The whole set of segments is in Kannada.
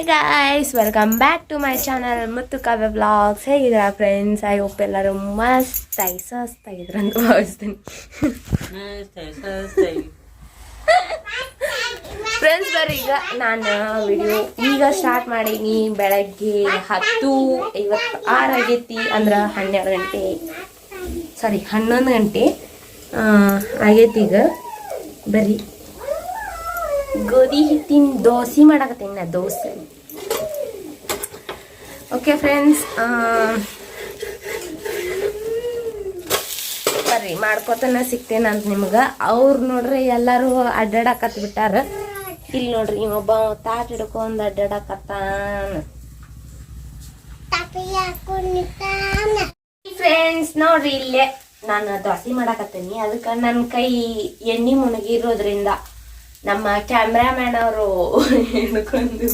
Hey guys welcome back to my channel Muthu Kavya blogs ಹೇಗಿದ್ರ friends I hope ಎಲ್ಲರೂ ಮಸ್ತ್ ಐ ಅಂತ ಭಾವಿಸ್ತೀನಿ. ಫ್ರೆಂಡ್ಸ್ ಬರ್ರಿ ಈಗ ನಾನು ವಿಡಿಯೋ ಈಗ ಸ್ಟಾರ್ಟ್ ಮಾಡೀನಿ ಬೆಳಗ್ಗೆ ಹತ್ತು ಐವತ್ತು ಆರು ಆಗೈತಿ ಅಂದ್ರೆ ಹನ್ನೆರಡು ಗಂಟೆ. ಸಾರಿ ಹನ್ನೊಂದು ಗಂಟೆ ಆಗೈತಿ ಈಗ. ಬರ್ರಿ ಗೋಧಿ ಹಿಟ್ಟಿನ ದೋಸೆ ಮಾಡಕತ್ತೀನಿ ನಾ ದೋಸೆ. ಓಕೆ ಫ್ರೆಂಡ್ಸ್ ಬರ್ರಿ ಮಾಡ್ಕೋತನ ಸಿಗ್ತೇನೆ ಅಂತ ನಿಮ್ಗೆ. ಅವ್ರು ನೋಡ್ರಿ ಎಲ್ಲರೂ ಅಡ್ಡಾಡಕತ್ ಬಿಟ್ಟಾರ. ಇಲ್ಲಿ ನೋಡ್ರಿ ಇವೊಬ್ಬ ತಾಟ್ ಹಿಡ್ಕೊಂಡು ಅಡ್ಡಾಡಕತ್ತಾನ. ಫ್ರೆಂಡ್ಸ್ ನೋಡ್ರಿ ಇಲ್ಲೇ ನಾನು ದೋಸೆ ಮಾಡಕತ್ತೀನಿ. ಅದಕ್ಕೆ ನನ್ನ ಕೈ ಎಣ್ಣೆ ಮುಣಗಿರೋದ್ರಿಂದ ನಮ್ಮ ಕ್ಯಾಮ್ರಾಮ್ಯಾನ್ ಅವರು ಹಿಡ್ಕೊಂಡು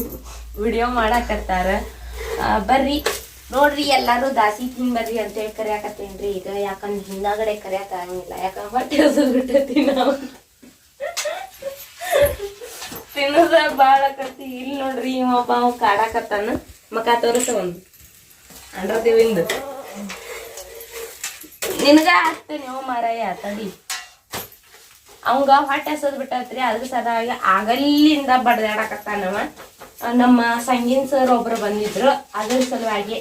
ವಿಡಿಯೋ ಮಾಡಾಕತ್ತಾರ. ಬರ್ರಿ. ನೋಡ್ರಿ, ಎಲ್ಲಾರು ದಾಸಿ ತಿನ್ ಬರ್ರಿ ಅಂತ ಹೇಳಿ ಕರೆಯಾಕತ್ತೇನ್ರಿ. ಈಗ ಯಾಕಂದ್ರೆ ಹಿಂದಾಗಡೆ ಕರಿಯಾಕ ಆಗಂಗಿಲ್ಲ. ಯಾಕಂದ್ರೆ ಹೊಟ್ಟೆ ಬಿಟ್ಟತಿ ನಾವು. ತಿನ್ನೋದ ಬಾಳ ಕತ್ತಿ ಇಲ್ಲಿ ನೋಡ್ರಿ ಇವೊಬ್ಬ ಅವ ಕಾಡಾಕತ್ತಾನ. ಮಕ ತೋರಿಸ ಒಂದು ಅಂಡ್ರದೇವಿಂದ. ನಿನಗ ಓ ಮಾರಾಯ, ತಡಿ. ಅವಂಗ ಹೊಟ್ಟೆ ಹಸದ್ ಬಿಟ್ಟತ್ರಿ, ಅದ್ರ ಸಲುವಾಗಿ ಆಗಲ್ಲಿಂದ ಬಡ್ದಾಡಕತ್ತಾನವ ನಮ್ಮ ಸಂಗೀನ್ ಸರ್ ಒಬ್ರು ಬಂದಿದ್ರು, ಅದ್ರ ಸಲುವಾಗಿ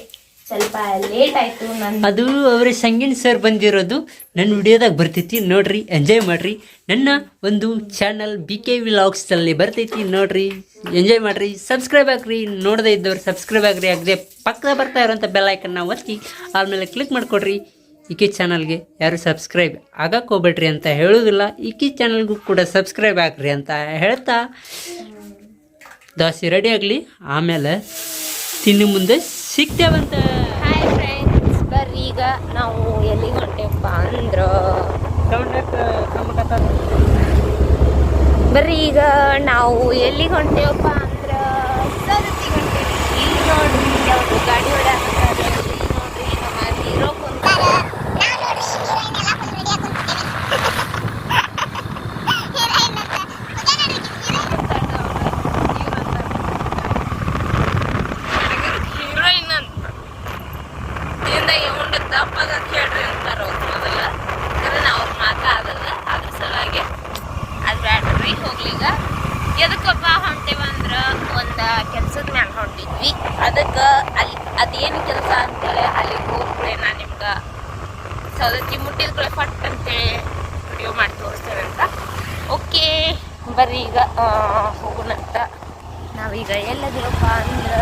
ಸ್ವಲ್ಪ ಲೇಟ್ ಆಯ್ತು ನನ್ ಅದು ಅವ್ರ ಸಂಗೀನ್ ಸರ್ ಬಂದಿರೋದು ನನ್ನ ವಿಡಿಯೋದಾಗ ಬರ್ತೈತಿ ನೋಡ್ರಿ ಎಂಜಾಯ್ ಮಾಡ್ರಿ. ನನ್ನ ಒಂದು ಚಾನಲ್ ಬಿ ಕೆ ವಿಲಾಗ್ಸಲ್ಲಿ ಬರ್ತೈತಿ ನೋಡ್ರಿ ಎಂಜಾಯ್ ಮಾಡ್ರಿ. ಸಬ್ಸ್ಕ್ರೈಬ್ ಆಗ್ರಿ, ನೋಡದೇ ಇದ್ದವ್ರು ಸಬ್ಸ್ಕ್ರೈಬ್ ಆಗ್ರಿ. ಆಗದೆ ಪಕ್ಕದ ಬರ್ತಾ ಇರೋಂಥ ಐಕನ್ನ ಒತ್ತಿ ಆಮೇಲೆ ಕ್ಲಿಕ್ ಮಾಡಿಕೊಡ್ರಿ. ಈಕಿ ಚಾನಲ್ಗೆ ಯಾರು ಸಬ್ಸ್ಕ್ರೈಬ್ ಆಗಕ್ಕೆ ಹೋಗ್ಬೇಡ್ರಿ ಅಂತ ಹೇಳೋದಿಲ್ಲ ಇಕಿ ಚಾನಲ್ಗೂ ಕೂಡ ಸಬ್ಸ್ಕ್ರೈಬ್ ಆಗ್ರಿ ಅಂತ ಹೇಳ್ತಾ ದೋಸೆ ರೆಡಿ ಆಗಲಿ? ಆಮೇಲೆ ತಿನ್ನು ಮುಂದೆ ಸಿಗ್ತೇವಂತ. ಹಾಯ್ ಫ್ರೆಂಡ್ಸ್ ಬರ್ರಿ ಈಗ ನಾವು ಎಲ್ಲಿಗೆ ಹೊಂಟೇವಪ್ಪ ಅಂದ್ರೆ? ಬರ್ರಿ ಈಗ ನಾವು ಎಲ್ಲಿಗೆ ಹೊಂಟೇವಪ್ಪ ಅಂದ್ರ ಸರತಿ ಹೊಂಟೇವಿ ಇಲ್ಲಿ ನೋಡ್ರಿ ಅವ್ರು ಗಾಡಿ ಹೊಡ್ಯಾಕತ್ತಾರ ಇಲ್ಲಿ ನೋಡ್ರಿ ನಮ್ಮ ಹೀರೋ ಕುಂತಾರ ಹೀರೋಯಿನ್ ಅಂತ ಇಂದ ಇವ್ನ ದಪ್ಪಗ ಕೇಳ್ರಿ ಅಂತಾರ ಅವ್ರು ಮೊದಲ ಅದನ್ನ ಅವ್ರ ಮಾತಾಡಲ್ಲ ಅದ್ರ ಸಲುವಾಗಿ ಅದು ಬ್ಯಾಡ್ರಿ ಹೋಗ್ಲೀಗ ಎದಕ್ಕಪ್ಪ ಹೊಂಟೇವ ಅಂದ್ರ ಒಂದ ಕೆಲ್ಸದ ಮ್ಯಾಲ ಹೊಂಟಿದ್ವಿ ಅದಕ್ಕ ಅಲ್ಲಿ ಅದೇನು ಕೆಲಸ ಅಂತೇಳಿ ಅಲ್ಲಿ ಹೋಗ್ಬಿಡೆ ನಾ ನಿಮ್ಗೆ ಸೌದತ್ತಿ ಮುಟ್ಟಿದ ಕೂಡ ಫಟ್ ಅಂತೇಳಿ ವಿಡಿಯೋ ಮಾಡಿ ತೋರಿಸ್ತೇವೆ ಅಂತ. ಓಕೆ ಬರ್ರಿ ಈಗ ಹೋಗೋಣ ಅಂತ. ನಾವೀಗ ಎಲ್ಲದಿರಪ್ಪ ಅಂದ್ರೆ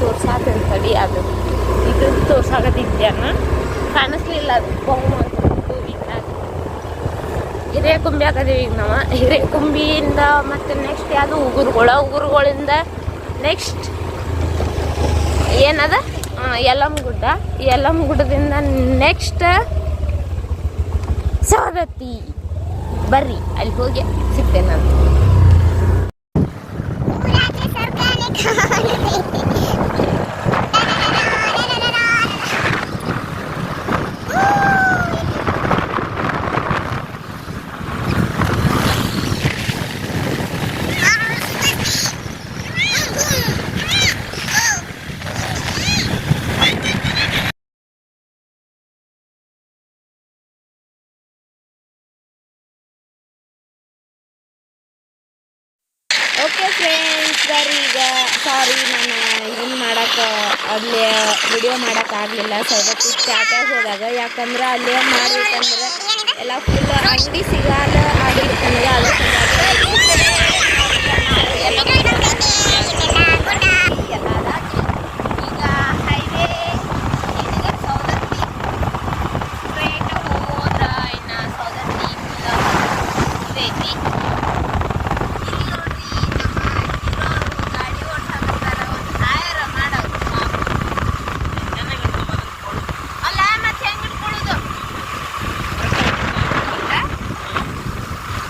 ತೋರ್ಸಾತೇನೆ ತಡಿ ಅದು. ಇದು ತೋರ್ಸಾಕತ್ತಿದ್ಯಾನ ಕಾಣಿಸ್ಲಿಲ್ಲ ಅದು. ಬಹುಮತ ಹಿರೇಕುಂಬಿ ಹಾಕದೀವಿ ಈಗ ನಾವು. ಹಿರೇಕುಂಬಿಯಿಂದ ಮತ್ತು ನೆಕ್ಸ್ಟ್ ಯಾವುದು? ಉಗುರುಗಳ. ಉಗುರುಗಳಿಂದ ನೆಕ್ಸ್ಟ್ ಏನದ? ಯಲ್ಲಮ್ಮ ಯಲ್ಲಮ್ಮ ಗುಡ್ಡದಿಂದ ನೆಕ್ಸ್ಟ್ ಸವದತ್ತಿ. ಬರ್ರಿ, ಅಲ್ಲಿ ಹೋಗಿ ಸಿಗ್ತೇನೆ ನಾನು ಓಕೆ ಬರ್ರಿ ಈಗ ಸಾರಿ ನಾನು ಏನು ಮಾಡಕ್ಕೆ ಅಲ್ಲಿ ವಿಡಿಯೋ ಮಾಡೋಕ್ಕಾಗಲಿಲ್ಲ ಸೌದತ್ತಿ ಪ್ಯಾಟ್ಯಾಗ ಹೋದಾಗ, ಯಾಕಂದ್ರೆ ಅಲ್ಲಿ ಮಾಡಬೇಕಂದ್ರೆ ಎಲ್ಲ ಫುಲ್ ಅಂಗಡಿ ಸಿಗಲ್ಲ ಆಗಿರ್ತಂದ್ರೆ ನನಗೆ ಸಲುವಾಗಿ ಎಲ್ಲ ಈಗ ಹೈವೇ ಈಗ ಸೌದತ್ತಿ ಸ್ಟ್ರೇಟ್ ಹೋದ್ರ ಇನ್ನು ಸೌದತ್ತಿ ಐತಿ ಇಲ್ಲಿ ನೋಡ್ರಿ ನಮ್ಮ ಹೀರೋರು ಗಾಡಿ ಓಡ್ಸಾಕತ್ತಾರ ಒಂದು ಟಯರ್ ಮಾಡೋದು ಅಲ್ಲ ಮತ್ತೆ ಹೆಂಗ್ ಇಟ್ಕೊಳ್ಳೋದು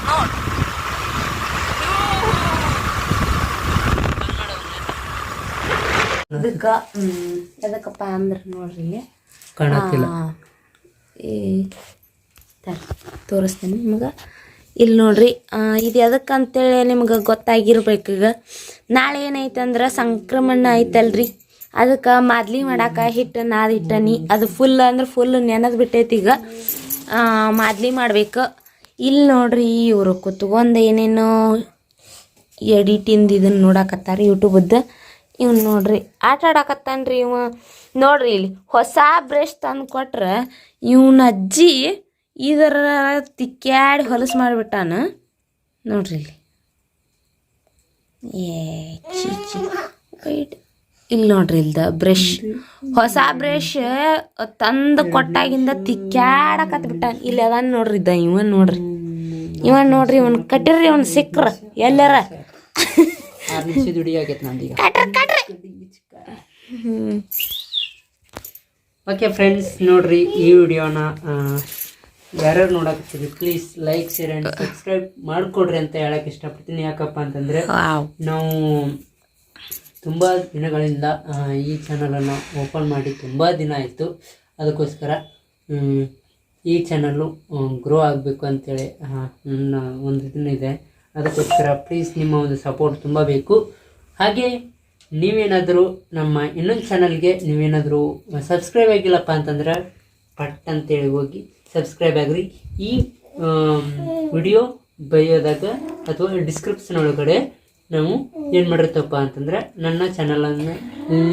ನೋಡ್ ಅದಕ್ಕೆ ಎದಕ್ಕಪ್ಪ ಅಂದ್ರೆ ನೋಡ್ರಿ. ಇಲ್ಲಿ ಈ ತೋರಿಸ್ತೀನಿ ನಿಮಗೆ. ಇಲ್ಲಿ ನೋಡ್ರಿ ಇದು ಎದಕ್ಕೆ ಅಂತೇಳಿ ನಿಮ್ಗೆ ಗೊತ್ತಾಗಿರ್ಬೇಕು ಈಗ. ನಾಳೆ ಏನೈತೆ ಅಂದ್ರೆ ಸಂಕ್ರಮಣ ಐತಲ್ರಿ. ಅದಕ್ಕೆ ಮಾದ್ಲಿ ಮಾಡಾಕ ಹಿಟ್ಟು ನಾದ್ ಹಿಟ್ಟನಿ ಅದು ಫುಲ್ ಅಂದ್ರೆ ಫುಲ್ ನೆನೆದು ಬಿಟ್ಟೈತಿ ಈಗ. ಮಾದ್ಲಿ ಮಾಡ್ಬೇಕು. ಇಲ್ಲಿ ನೋಡ್ರಿ ಇವರು ಕುತ್ಕೊಂಡು ಏನೇನೋ ಎಡಿಟಿಂದ ಇದನ್ನ ನೋಡಾಕತ್ತಾರ ಯೂಟ್ಯೂಬದ್ದು ಇವ್ನು ನೋಡ್ರಿ, ಆಟ ಆಡಾಕತ್ತಾನ್ರಿ ಇವ. ನೋಡ್ರಿ ಇಲ್ಲಿ ಹೊಸ ಬ್ರಷ್ ತಂದು ಕೊಟ್ರೆ ಇವನ ಅಜ್ಜಿ ಇದರ ತಿಕ್ಕಾಡಿ ಹೊಲಸು ಮಾಡಿಬಿಟ್ಟಾನ. ನೋಡ್ರಿ ಇಲ್ಲಿ. ಏ ಚಿ ಚಿ ವೈಟ್. ಇಲ್ಲಿ ನೋಡ್ರಿ ಇಲ್ದ ಬ್ರಷ್ ಹೊಸ ಬ್ರಷ್ ತಂದು ಕೊಟ್ಟಾಗಿಂದ ತಿಕ್ಕ್ಯಾಡಕತ್ ಬಿಟ್ಟಾನ ಇಲ್ಲಿ ಅದಾನ ನೋಡ್ರಿ ಇದ್ದ ಇವನ್ ನೋಡ್ರಿ. ಇವನ್ ನೋಡ್ರಿ ಇವನ್ ಕಟ್ಟಿರ್ರಿ ಇವನ್ ಸಿಕ್ರ ಎಲ್ಲಾರ. ಆರು ನಿಮಿಷ ದುಡಿಯಾಗೈತೆ ನಂದೀಗ. ಓಕೆ ಫ್ರೆಂಡ್ಸ್ ನೋಡ್ರಿ ಈ ವಿಡಿಯೋನ ಯಾರ್ಯಾರು ನೋಡಕತ್ತೀರಿ please like share and subscribe ಮಾಡಿಕೊಡ್ರಿ ಅಂತ ಹೇಳಕ್ಕೆ ಇಷ್ಟಪಡ್ತೀನಿ. ಯಾಕಪ್ಪ ಅಂತಂದರೆ ನಾವು ತುಂಬ ದಿನಗಳಿಂದ ಈ ಚಾನಲನ್ನು ಓಪನ್ ಮಾಡಿ ತುಂಬ ದಿನ ಆಯಿತು. ಅದಕ್ಕೋಸ್ಕರ ಈ ಚಾನಲ್ಲು ಗ್ರೋ ಆಗಬೇಕು ಅಂತೇಳಿ ನನ್ನ ಒಂದು ಇದನ್ನಿದೆ ಅದಕ್ಕೋಸ್ಕರ ಪ್ಲೀಸ್ ನಿಮ್ಮ ಒಂದು ಸಪೋರ್ಟ್ ತುಂಬ ಬೇಕು. ಹಾಗೆ ನೀವೇನಾದರೂ ನಮ್ಮ ಇನ್ನೊಂದು ಚಾನಲ್ಗೆ ನೀವೇನಾದರೂ ಸಬ್ಸ್ಕ್ರೈಬ್ ಆಗಿಲ್ಲಪ್ಪ ಅಂತಂದ್ರೆ ಪಟ್ ಅಂತೇಳಿ ಹೋಗಿ ಸಬ್ಸ್ಕ್ರೈಬ್ ಆಗಿರಿ. ಈ ವಿಡಿಯೋ ಬೈಯೋದಾಗ ಅಥವಾ ಡಿಸ್ಕ್ರಿಪ್ಷನ್ ಒಳಗಡೆ ನಾವು ಏನು ಮಾಡಿರ್ತಪ್ಪ ಅಂತಂದ್ರೆ ನನ್ನ ಚಾನಲನ್ನು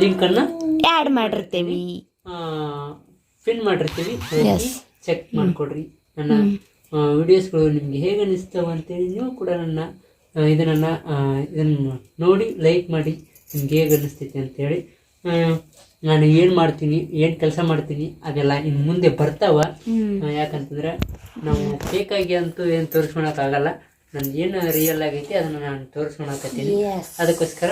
ಲಿಂಕನ್ನು ಆ್ಯಡ್ ಮಾಡಿರ್ತೀವಿ. ಫಿನ್ ಮಾಡಿರ್ತೀವಿ. ಚೆಕ್ ಮಾಡಿಕೊಡ್ರಿ. ನನ್ನ ವಿಡಿಯೋಸ್ಗಳು ನಿಮಗೆ ಹೇಗೆ ಅನಿಸ್ತವೆ ಅಂತೇಳಿ ನೀವು ಕೂಡ ನನ್ನ ಇದನ್ನು ಇದನ್ನ ನೋಡಿ ಲೈಕ್ ಮಾಡಿ ನಿಮ್ಗೆ ಹೇಗೆ ಅನ್ನಿಸ್ತೈತೆ ಅಂತೇಳಿ. ನಾನು ಏನು ಮಾಡ್ತೀನಿ ಏನು ಕೆಲಸ ಮಾಡ್ತೀನಿ ಅದೆಲ್ಲ ಇನ್ನು ಮುಂದೆ ಬರ್ತಾವ. ಯಾಕಂತಂದ್ರೆ ನಾವು ಫೇಕಾಗಿ ಅಂತೂ ಏನು ತೋರಿಸ್ಕೊಳಕ್ಕಾಗಲ್ಲ ನನ್ನ ಏನು ರಿಯಲ್ ಆಗೈತಿ ಅದನ್ನು ನಾನು ತೋರಿಸ್ಕೊಳಕತ್ತೀನಿ. ಅದಕ್ಕೋಸ್ಕರ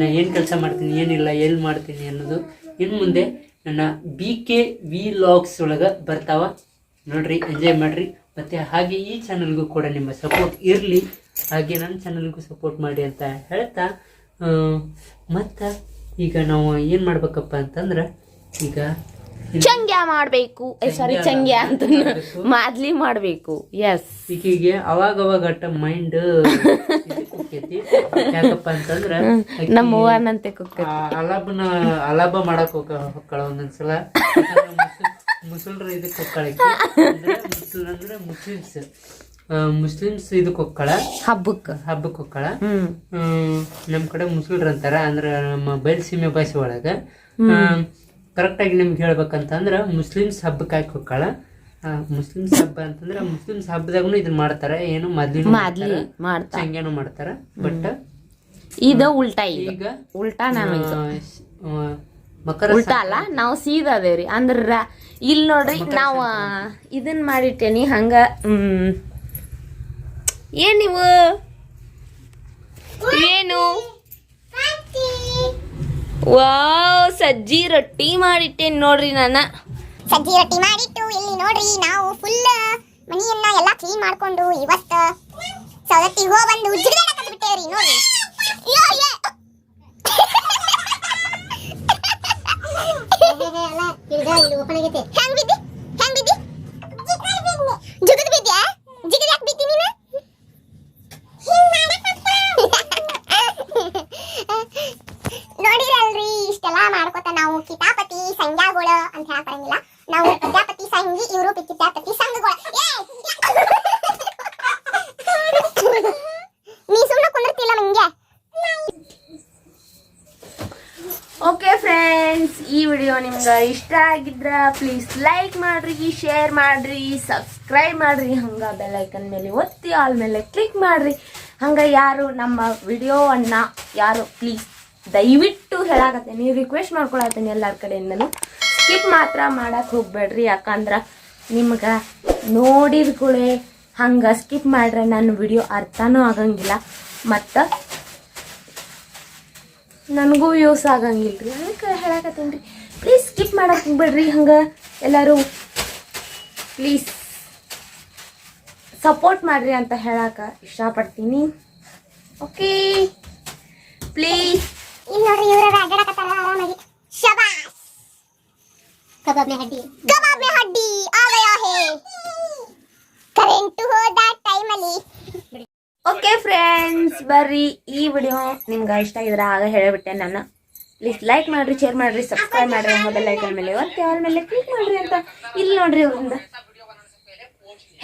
ನಾನು ಏನು ಕೆಲಸ ಮಾಡ್ತೀನಿ ಏನಿಲ್ಲ ಎಲ್ಲಿ ಮಾಡ್ತೀನಿ ಅನ್ನೋದು ಇನ್ನು ಮುಂದೆ ನನ್ನ ಬಿ ಕೆ ವಿ ಲಾಗ್ಸ್ ಒಳಗೆ ಬರ್ತಾವ. ನೋಡ್ರಿ ಎಂಜಾಯ್ ಮಾಡ್ರಿ. ಮತ್ತು ಹಾಗೆ ಈ ಚಾನಲ್ಗೂ ಕೂಡ ನಿಮ್ಮ ಸಪೋರ್ಟ್ ಇರಲಿ. ಹಾಗೆ ನನ್ನ ಚಾನಲ್ಗೂ ಸಪೋರ್ಟ್ ಮಾಡಿ ಅಂತ ಹೇಳ್ತಾ ಮತ್ತು ಈಗ ನಾವು ಏನು ಮಾಡ್ಬೇಕಪ್ಪ ಅಂತಂದ್ರೆ ಈಗ ಚಂಗ್ಯ ಮಾಡಬೇಕು. ಸಾರಿ ಚಂಗ್ಯ ಅಂತ ಮಾದ್ಲಿ ಮಾಡಬೇಕು. ಎಸ್ ಈಕಿಗೆ ಅವಾಗ ಅವಾಗ ಅಟ್ಟ ಮೈಂಡ್ ಯಾಕಪ್ಪ ಅಂತಂದ್ರ ನಮ್ಮ ಅವ್ವನಂತೆ ಕುಕ್ಕ ಆ ಅಲಾಬನ ಅಲಾಬ ಮಾಡಕ್ ಹೋಗ ಹೊಕ್ಕಳ ಒಂದೊಂದ್ಸಲ. ಮುಸಲ್ರ ಇದಕ್ಕೆ ಹೊಕ್ಕಳ ಮುಸ್ಲಿಂ ಅಂದ್ರೆ ಮುಸ್ಲಿಮ್ಸ್. ಮುಸ್ಲಿಮ್ಸ್ ಇದಕ್ಕೆ ಹೊಕ್ಕಳ ಹಬ್ಬಕ್ಕೆ. ಹಬ್ಬಕ್ಕೆ ಹೊಕ್ಕಳ ನಮ್ಮ ಕಡೆ ಮುಸ್ಲಿಮ್ರು ಅಂತಾರ ಅಂದ್ರೆ ನಮ್ಮ ಬಯಲುಸೀಮೆ ಭಾಷೆ ಒಳಗ. ಕರೆಕ್ಟಾಗಿ ನಿಮ್ಗೆ ಹೇಳ್ಬೇಕಂತಂದ್ರ ಮುಸ್ಲಿಮ್ಸ್ ಹಬ್ಬಕ್ಕೆ ಕೊಕ್ಕಳ. ಹೊಕ್ಕಳ ಮುಸ್ಲಿಮ್ಸ್ ಹಬ್ಬ ಅಂತಂದ್ರೆ ಮುಸ್ಲಿಮ್ಸ್ ಹಬ್ಬದಾಗೂ ಇದನ್ನ ಮಾಡ್ತಾರೆ. ಏನು ಮೊದ್ಲಿನ ಮಾದ್ಲಿ ಮಾಡ್ತಾ ಹಂಗೇನು ಮಾಡ್ತಾರ. ಬಟ್ ಇದು ಉಲ್ಟಾ ಈಗ ಈಗ ಉಲ್ಟಾ ಮಕರ ಉಲ್ಟಾ ಅಲ್ಲ? ನಾವು ಸೀದಾ ಅದೇವ್ರಿ. ಅಂದ್ರ ಇಲ್ ಇಲ್ಲಿ ನೋಡ್ರಿ ನಾವು ಇದನ್ನ ಮಾಡಿಟ್ಟೇನಿ ಹಂಗ ಹ್ಮ್. ಏನ್ ನೀವು? ಏನು? ವಾವ್ ಸಜ್ಜಿ ರೊಟ್ಟಿ ಮಾಡಿಟ್ಟೇನಿ ನೋಡ್ರಿ ನಾನು. ಸಜ್ಜಿ ರೊಟ್ಟಿ ಮಾಡಿಟ್ಟು ಇಲ್ಲಿ ನೋಡ್ರಿ ನಾವು ಫುಲ್ ಮನಿಯನ್ನ ಎಲ್ಲ ಕ್ಲೀನ್ ಮಾಡ್ಕೊಂಡು ಇವತ್ತು ಸೌದತ್ತಿಗೆ ಹೋಗಿ ಬಂದು ಜಿಗಿದಾಡಕತ್ ಬಿಟ್ಟೇವ್ರಿ ನೋಡ್ರಿ. ಹೆಂಗ್ ಬಿದ್ದಿ ಹೆಂಗ್ ಬಿದ್ದಿ ಜಿಗದ್ ಬಿದ್ಯಾ ಜಿಗದ್ ಯಾಕೆ ಬಿದ್ದಿ ನೀನು ನೋಡಿರಲ್ರಿ ಇಷ್ಟೆಲ್ಲ ಮಾಡ್ಕೊತ ನಾವು ಕಿತಾಪತಿ ಸಂಘಗಳು ಅಂತ ಹೇಳಕ್ಕಾಗಿಲ್ಲ ನಾವು ಕಿತಾಪತಿ ಸಂಘಿ ಇವರು ಕಿತಾಪತಿ ಸಂಘಗಳು ಇಷ್ಟ ಆಗಿದ್ರ ಪ್ಲೀಸ್ ಲೈಕ್ ಮಾಡ್ರಿ ಶೇರ್ ಮಾಡ್ರಿ ಸಬ್ಸ್ಕ್ರೈಬ್ ಮಾಡ್ರಿ. ಹಂಗ ಬೆಲ್ ಐಕನ್ ಮೇಲೆ ಒತ್ತಿ ಆಲ್ ಮೇಲೆ ಕ್ಲಿಕ್ ಮಾಡ್ರಿ. ಹಂಗ ಯಾರು ನಮ್ಮ ವಿಡಿಯೋವನ್ನ ಯಾರು ಪ್ಲೀಸ್ ದಯವಿಟ್ಟು ಹೇಳಾಕತ್ತೇನೆ. ರಿಕ್ವೆಸ್ಟ್ ಮಾಡ್ಕೊಳತ್ತೀನಿ ಎಲ್ಲರ ಕಡೆಯಿಂದನು. ಸ್ಕಿಪ್ ಮಾತ್ರ ಮಾಡಕ್ ಹೋಗ್ಬೇಡ್ರಿ, ಯಾಕಂದ್ರ ನಿಮ್ಗೆ ನೋಡಿದ ಕೂಡಲೇ ಹಂಗೆ ಸ್ಕಿಪ್ ಮಾಡ್ರೆ ನನ್ನ ವಿಡಿಯೋ ಅರ್ಥನೂ ಆಗಂಗಿಲ್ಲ. ಮತ್ತು ನನಗೂ ಯೂಸ್ ಆಗಂಗಿಲ್ಲ ರೀ ಅದಕ್ಕೆ ಹೇಳಕತ್ತೀನಿ ಮಾಡಕ್ಕೆ ಹೋಗ್ಬೇಡ್ರಿ ಹಂಗೆ ಎಲ್ಲರೂ ಪ್ಲೀಸ್ ಸಪೋರ್ಟ್ ಮಾಡ್ರಿ ಅಂತ ಹೇಳಕ್ಕೆ ಇಷ್ಟಪಡ್ತೀನಿ. ಓಕೆ ಪ್ಲೀಸ್ ಆರಾಮಾಗಿ. ಹೇ! ಕರೆಂಟ್ ಟೈಮ್ ಓಕೆ ಫ್ರೆಂಡ್ಸ್ ಬರ್ರಿ ಈ ವಿಡಿಯೋ ನಿಮ್ಗೆ ಇಷ್ಟ ಆಗಿದ್ರೆ ಆಗ ಹೇಳಿಬಿಟ್ಟೆ ನಾನು ಪ್ಲೀಸ್ ಲೈಕ್ ಮಾಡ್ರಿ ಶೇರ್ ಮಾಡ್ರಿ ಸಬ್ಸ್ಕ್ರೈಬ್ ಮಾಡ್ರಿ ಮೊಬೈಲ್ ಐಕನ್ ಮೇಲೆ. ಒತ್ತಿ ಅವ್ರ ಮೇಲೆ ಕ್ಲಿಕ್ ಮಾಡ್ರಿ ಅಂತ. ಇಲ್ಲಿ ನೋಡ್ರಿ ಅವ್ರಿಂದ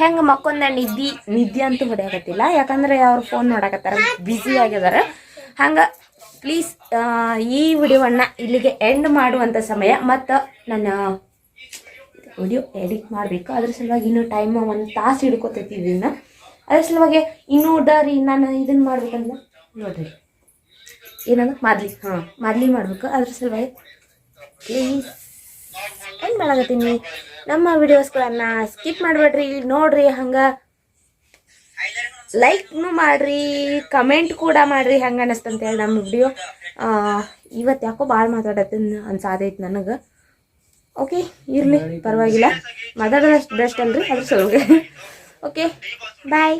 ಹೆಂಗೆ ಮಕ್ಕೊಂದ ನಿದ್ದಿ ನಿದ್ದೆ ಅಂತೂ ಹೊಡೆಯಕತ್ತಿಲ್ಲ. ಯಾಕಂದ್ರೆ ಅವ್ರು ಫೋನ್ ನೋಡಕತ್ತಾರ ಬ್ಯುಸಿ ಆಗ್ಯದಾರ ಹಂಗೆ ಪ್ಲೀಸ್ ಈ ವಿಡಿಯೋವನ್ನು ಇಲ್ಲಿಗೆ ಎಂಡ್ ಮಾಡುವಂಥ ಸಮಯ. ಮತ್ತು ನನ್ನ ವಿಡಿಯೋ ಎಡಿಟ್ ಮಾಡಬೇಕು. ಅದ್ರ ಸಲುವಾಗಿ ಇನ್ನೂ ಟೈಮ್ ಒಂದು ತಾಸು ಹಿಡ್ಕೊತೈತಿ ಇದನ್ನ. ಅದ್ರ ಸಲುವಾಗಿ ಇನ್ನೂ ಡರಿ ನಾನು ಇದನ್ನು ಮಾಡ್ಬೇಕಂದ್ರೆ ನೋಡ್ರಿ. ಏನಂದ್ರೆ ಮಾದಲಿ ಹಾಂ. ಮಾದಲಿ ಮಾಡಬೇಕು. ಅದ್ರ ಸಲುವಾಗಿ ಪ್ಲೀಸ್ ಏನು ಮಾಡಕತ್ತೀನಿ? ನಮ್ಮ ವಿಡಿಯೋಸ್ಗಳನ್ನು ಸ್ಕಿಪ್ ಮಾಡಬೇಡ್ರಿ. ನೋಡ್ರಿ ಹಂಗೆ. ಲೈಕ್ನು ಮಾಡ್ರಿ. ಕಮೆಂಟ್ ಕೂಡ ಮಾಡ್ರಿ ಹೆಂಗೆ ಅನ್ನಿಸ್ತಂತೇಳಿ ನಮ್ಮ ವಿಡಿಯೋ ಇವತ್ತು ಯಾಕೋ ಭಾಳ ಮಾತಾಡತ್ತೀನಿ ಅನ್ಸಾದೈತೆ ನನಗೆ. ಓಕೆ ಇರಲಿ. ಪರವಾಗಿಲ್ಲ. ಮಾತಾಡೋದಷ್ಟು ಬೆಸ್ಟ್ ಅಲ್ರಿ ಅದ್ರ ಸಲುವಾಗಿ. Okay bye